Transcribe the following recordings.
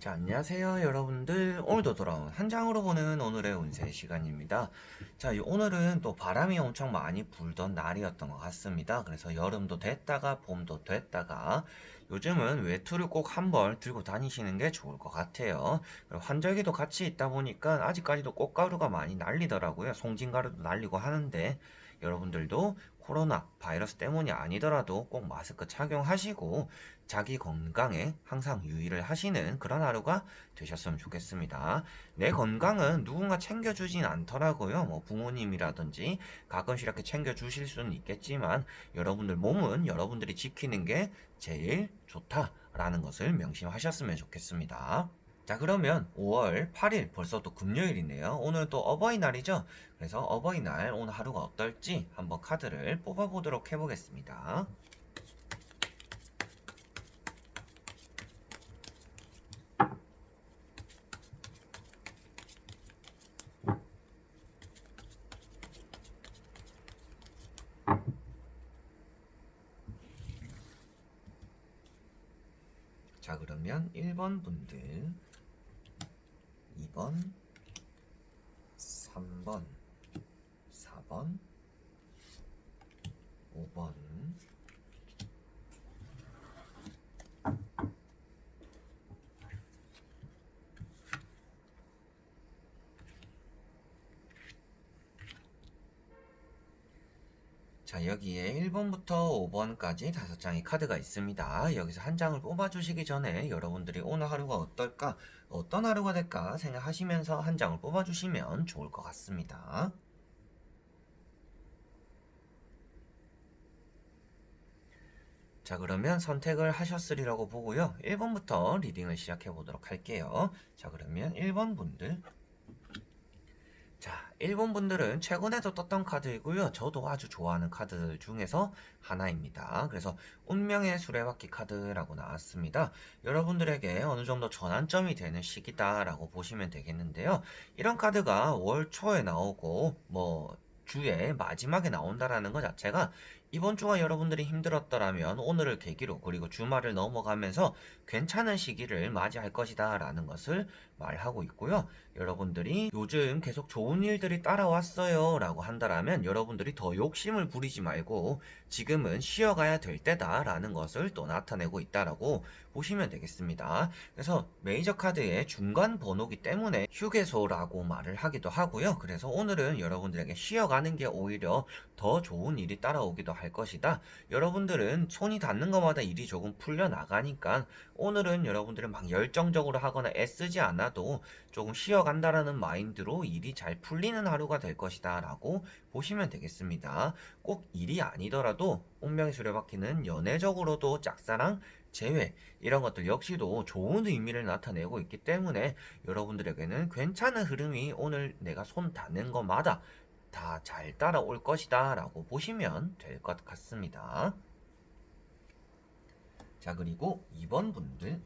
자, 안녕하세요, 여러분들. 오늘도 돌아온 한 장으로 보는 오늘의 운세 시간입니다. 자, 이 오늘은 또 바람이 엄청 많이 불던 날이었던 것 같습니다. 그래서 여름도 됐다가 봄도 됐다가 요즘은 외투를 꼭 한 벌 들고 다니시는 게 좋을 것 같아요. 환절기도 같이 있다 보니까 아직까지도 꽃가루가 많이 날리더라고요. 송진가루도 날리고 하는데 여러분들도 코로나 바이러스 때문이 아니더라도 꼭 마스크 착용하시고 자기 건강에 항상 유의를 하시는 그런 하루가 되셨으면 좋겠습니다. 내 건강은 누군가 챙겨주진 않더라고요. 뭐 부모님이라든지 가끔씩 이렇게 챙겨주실 수는 있겠지만 여러분들 몸은 여러분들이 지키는 게 제일 좋다라는 것을 명심하셨으면 좋겠습니다. 자, 그러면 5월 8일 벌써 또 금요일이네요. 오늘 또 어버이날이죠. 그래서 어버이날 오늘 하루가 어떨지 한번 카드를 뽑아보도록 해보겠습니다. 자, 그러면 1번 분들, 2번, 3번, 4번, 5번, 자, 여기에 1번부터 5번까지 다섯 장의 카드가 있습니다. 여기서 한 장을 뽑아주시기 전에 여러분들이 오늘 하루가 어떨까, 어떤 하루가 될까 생각하시면서 한 장을 뽑아주시면 좋을 것 같습니다. 자, 그러면 선택을 하셨으리라고 보고요. 1번부터 리딩을 시작해 보도록 할게요. 자, 그러면 1번 분들. 자, 1번 분들은 최근에도 떴던 카드이고요. 저도 아주 좋아하는 카드 중에서 하나입니다. 그래서 운명의 수레바퀴 카드라고 나왔습니다. 여러분들에게 어느 정도 전환점이 되는 시기다라고 보시면 되겠는데요. 이런 카드가 월 초에 나오고 뭐 주에 마지막에 나온다라는 것 자체가 이번 주가 여러분들이 힘들었더라면 오늘을 계기로 그리고 주말을 넘어가면서 괜찮은 시기를 맞이할 것이다 라는 것을 말하고 있고요. 여러분들이 요즘 계속 좋은 일들이 따라왔어요 라고 한다라면 여러분들이 더 욕심을 부리지 말고 지금은 쉬어가야 될 때다 라는 것을 또 나타내고 있다라고 보시면 되겠습니다. 그래서 메이저 카드의 중간 번호기 때문에 휴게소라고 말을 하기도 하고요. 그래서 오늘은 여러분들에게 쉬어가는 게 오히려 더 좋은 일이 따라오기도 할 것이다. 여러분들은 손이 닿는 것마다 일이 조금 풀려 나가니까 오늘은 여러분들은 막 열정적으로 하거나 애쓰지 않아도 조금 쉬어간다라는 마인드로 일이 잘 풀리는 하루가 될 것이다 라고 보시면 되겠습니다. 꼭 일이 아니더라도 운명의 수레바퀴는 연애적으로도 짝사랑, 재회 이런 것들 역시도 좋은 의미를 나타내고 있기 때문에 여러분들에게는 괜찮은 흐름이 오늘 내가 손 닿는 것마다 다 잘 따라올 것이다 라고 보시면 될 것 같습니다. 자 그리고 2번 분들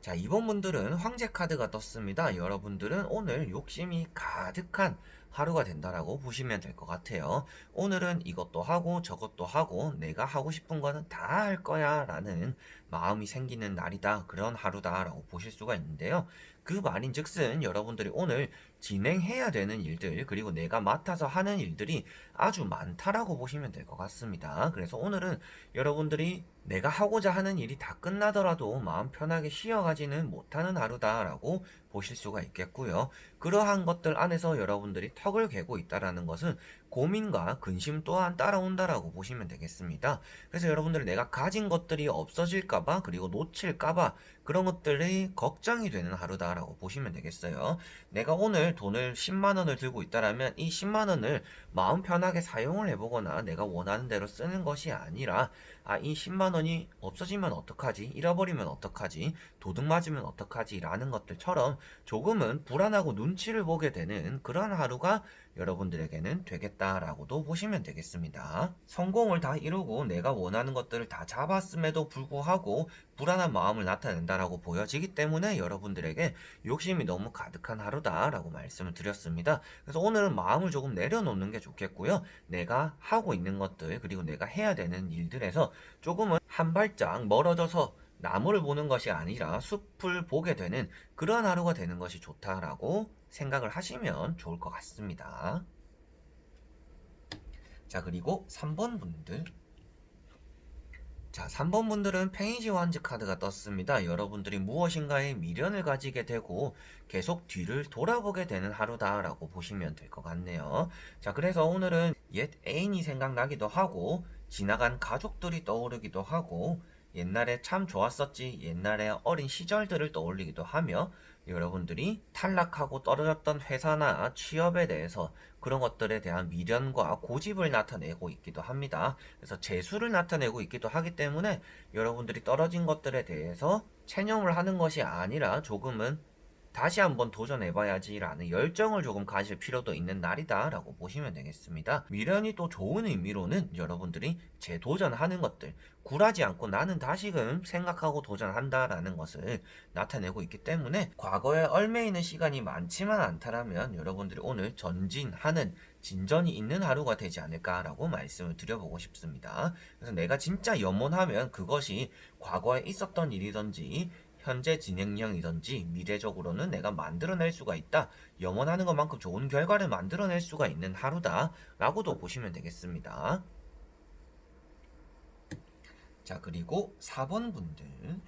자, 이번 분들은 황제 카드가 떴습니다. 여러분들은 오늘 욕심이 가득한 하루가 된다라고 보시면 될 것 같아요. 오늘은 이것도 하고 저것도 하고 내가 하고 싶은 거는 다 할 거야 라는 마음이 생기는 날이다. 그런 하루다라고 보실 수가 있는데요. 그 말인 즉슨 여러분들이 오늘 진행해야 되는 일들 그리고 내가 맡아서 하는 일들이 아주 많다라고 보시면 될 것 같습니다. 그래서 오늘은 여러분들이 내가 하고자 하는 일이 다 끝나더라도 마음 편하게 쉬어가지는 못하는 하루다라고 보실 수가 있겠고요. 그러한 것들 안에서 여러분들이 턱을 개고 있다라는 것은 고민과 근심 또한 따라온다라고 보시면 되겠습니다. 그래서 여러분들이 내가 가진 것들이 없어질까봐 그리고 놓칠까봐 그런 것들이 걱정이 되는 하루다라고 보시면 되겠어요. 내가 오늘 돈을 10만 원을 들고 있다라면 이 10만 원을 마음 편하게 사용을 해보거나 내가 원하는 대로 쓰는 것이 아니라 아, 이 10만 원이 없어지면 어떡하지? 잃어버리면 어떡하지? 도둑 맞으면 어떡하지? 라는 것들처럼 조금은 불안하고 눈치를 보게 되는 그런 하루가 여러분들에게는 되겠다라고도 보시면 되겠습니다. 성공을 다 이루고 내가 원하는 것들을 다 잡았음에도 불구하고 불안한 마음을 나타낸다라고 보여지기 때문에 여러분들에게 욕심이 너무 가득한 하루다라고 말씀을 드렸습니다. 그래서 오늘은 마음을 조금 내려놓는 게 좋겠고요. 내가 하고 있는 것들 그리고 내가 해야 되는 일들에서 조금은 한 발짝 멀어져서 나무를 보는 것이 아니라 숲을 보게 되는 그러한 하루가 되는 것이 좋다라고 생각을 하시면 좋을 것 같습니다. 자, 그리고 3번 분들. 자, 3번 분들은 페이지 완즈 카드가 떴습니다. 여러분들이 무엇인가에 미련을 가지게 되고 계속 뒤를 돌아보게 되는 하루다라고 보시면 될 것 같네요. 자, 그래서 오늘은 옛 애인이 생각나기도 하고 지나간 가족들이 떠오르기도 하고 옛날에 참 좋았었지 옛날에 어린 시절들을 떠올리기도 하며 여러분들이 탈락하고 떨어졌던 회사나 취업에 대해서 그런 것들에 대한 미련과 고집을 나타내고 있기도 합니다. 그래서 재수를 나타내고 있기도 하기 때문에 여러분들이 떨어진 것들에 대해서 체념을 하는 것이 아니라 조금은 다시 한번 도전해봐야지라는 열정을 조금 가질 필요도 있는 날이다라고 보시면 되겠습니다. 미련이 또 좋은 의미로는 여러분들이 재도전하는 것들, 굴하지 않고 나는 다시금 생각하고 도전한다라는 것을 나타내고 있기 때문에 과거에 얽매이는 시간이 많지만 않다라면 여러분들이 오늘 전진하는 진전이 있는 하루가 되지 않을까라고 말씀을 드려보고 싶습니다. 그래서 내가 진짜 염원하면 그것이 과거에 있었던 일이든지 현재 진행형이든지 미래적으로는 내가 만들어낼 수가 있다. 염원하는 것만큼 좋은 결과를 만들어낼 수가 있는 하루다. 라고도 보시면 되겠습니다. 자, 그리고 4번 분들.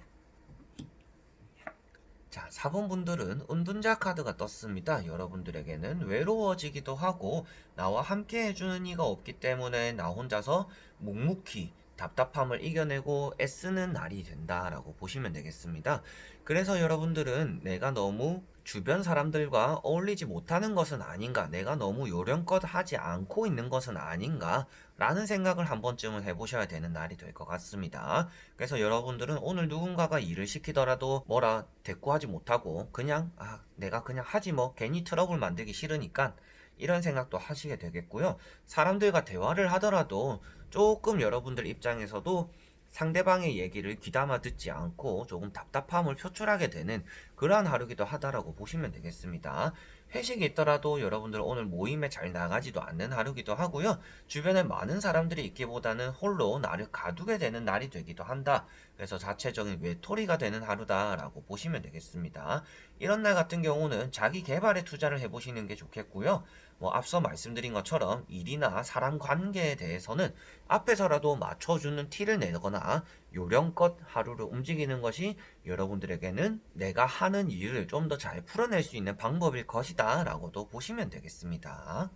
자, 4번 분들은 은둔자 카드가 떴습니다. 여러분들에게는 외로워지기도 하고 나와 함께 해주는 이가 없기 때문에 나 혼자서 묵묵히 답답함을 이겨내고 애쓰는 날이 된다라고 보시면 되겠습니다. 그래서 여러분들은 내가 너무 주변 사람들과 어울리지 못하는 것은 아닌가, 내가 너무 요령껏 하지 않고 있는 것은 아닌가, 라는 생각을 한 번쯤은 해보셔야 되는 날이 될 것 같습니다. 그래서 여러분들은 오늘 누군가가 일을 시키더라도 뭐라 대꾸하지 못하고 그냥, 아, 내가 그냥 하지 뭐, 괜히 트러블 만들기 싫으니까, 이런 생각도 하시게 되겠고요. 사람들과 대화를 하더라도 조금 여러분들 입장에서도 상대방의 얘기를 귀담아 듣지 않고 조금 답답함을 표출하게 되는 그러한 하루기도 하다라고 보시면 되겠습니다. 회식이 있더라도 여러분들 오늘 모임에 잘 나가지도 않는 하루기도 하고요. 주변에 많은 사람들이 있기보다는 홀로 나를 가두게 되는 날이 되기도 한다. 그래서 자체적인 외톨이가 되는 하루다라고 보시면 되겠습니다. 이런 날 같은 경우는 자기 개발에 투자를 해보시는 게 좋겠고요. 뭐 앞서 말씀드린 것처럼 일이나 사람 관계에 대해서는 앞에서라도 맞춰주는 티를 내거나 요령껏 하루를 움직이는 것이 여러분들에게는 내가 하는 일을 좀 더 잘 풀어낼 수 있는 방법일 것이다 라고도 보시면 되겠습니다.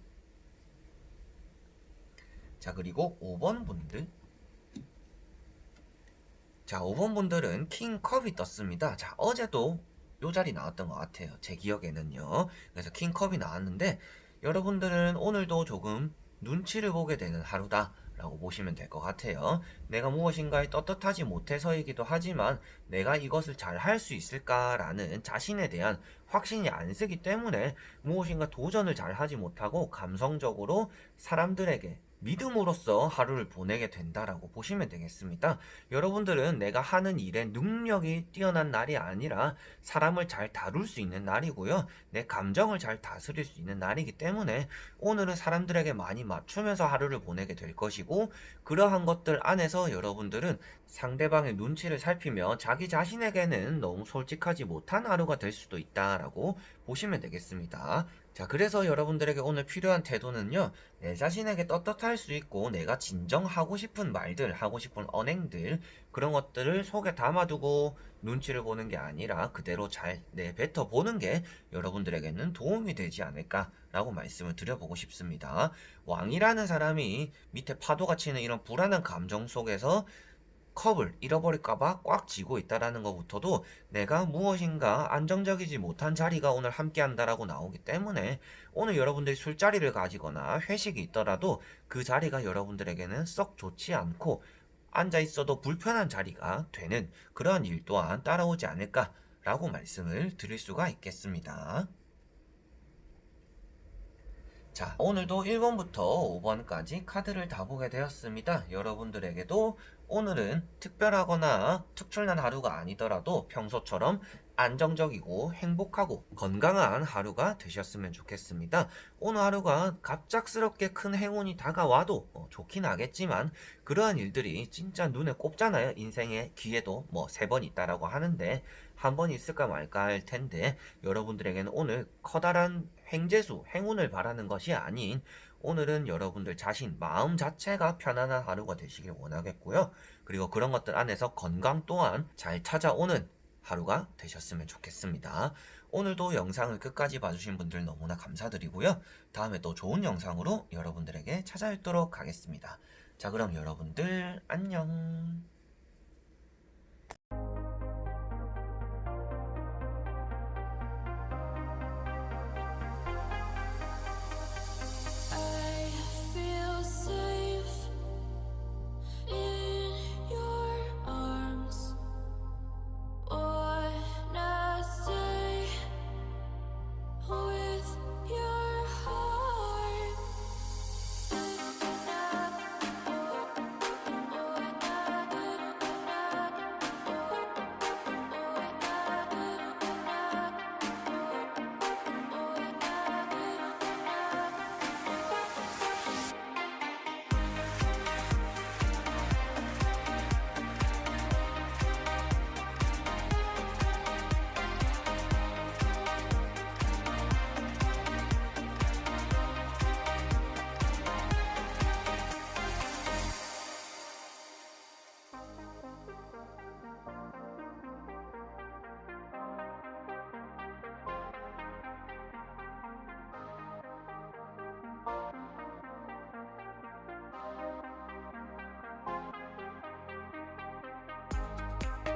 자 그리고 5번 분들 자 5번 분들은 킹컵이 떴습니다. 자 어제도 요 자리 나왔던 것 같아요. 제 기억에는요. 그래서 킹컵이 나왔는데 여러분들은 오늘도 조금 눈치를 보게 되는 하루다. 라고 보시면 될 것 같아요. 내가 무엇인가에 떳떳하지 못해서이기도 하지만 내가 이것을 잘 할 수 있을까라는 자신에 대한 확신이 안 쓰기 때문에 무엇인가 도전을 잘 하지 못하고 감성적으로 사람들에게 믿음으로써 하루를 보내게 된다라고 보시면 되겠습니다. 여러분들은 내가 하는 일에 능력이 뛰어난 날이 아니라 사람을 잘 다룰 수 있는 날이고요. 내 감정을 잘 다스릴 수 있는 날이기 때문에 오늘은 사람들에게 많이 맞추면서 하루를 보내게 될 것이고 그러한 것들 안에서 여러분들은 상대방의 눈치를 살피며 자기 자신에게는 너무 솔직하지 못한 하루가 될 수도 있다라고 보시면 되겠습니다. 자, 그래서 여러분들에게 오늘 필요한 태도는요, 내 자신에게 떳떳할 수 있고, 내가 진정하고 싶은 말들, 하고 싶은 언행들, 그런 것들을 속에 담아두고 눈치를 보는 게 아니라 그대로 잘 내뱉어 보는 게 여러분들에게는 도움이 되지 않을까라고 말씀을 드려보고 싶습니다. 왕이라는 사람이 밑에 파도가 치는 이런 불안한 감정 속에서 컵을 잃어버릴까봐 꽉 쥐고 있다라는 것부터도 내가 무엇인가 안정적이지 못한 자리가 오늘 함께 한다라고 나오기 때문에 오늘 여러분들이 술자리를 가지거나 회식이 있더라도 그 자리가 여러분들에게는 썩 좋지 않고 앉아 있어도 불편한 자리가 되는 그러한 일 또한 따라오지 않을까라고 말씀을 드릴 수가 있겠습니다. 자, 오늘도 1번부터 5번까지 카드를 다 보게 되었습니다. 여러분들에게도 오늘은 특별하거나 특출난 하루가 아니더라도 평소처럼 안정적이고 행복하고 건강한 하루가 되셨으면 좋겠습니다. 오늘 하루가 갑작스럽게 큰 행운이 다가와도 어, 좋긴 하겠지만 그러한 일들이 진짜 눈에 꼽잖아요. 인생의 기회도 뭐 세 번 있다라고 하는데 한 번 있을까 말까 할 텐데 여러분들에게는 오늘 커다란 횡재수, 행운을 바라는 것이 아닌 오늘은 여러분들 자신 마음 자체가 편안한 하루가 되시길 원하겠고요. 그리고 그런 것들 안에서 건강 또한 잘 찾아오는 하루가 되셨으면 좋겠습니다. 오늘도 영상을 끝까지 봐주신 분들 너무나 감사드리고요. 다음에 또 좋은 영상으로 여러분들에게 찾아뵙도록 하겠습니다. 자, 그럼 여러분들 안녕.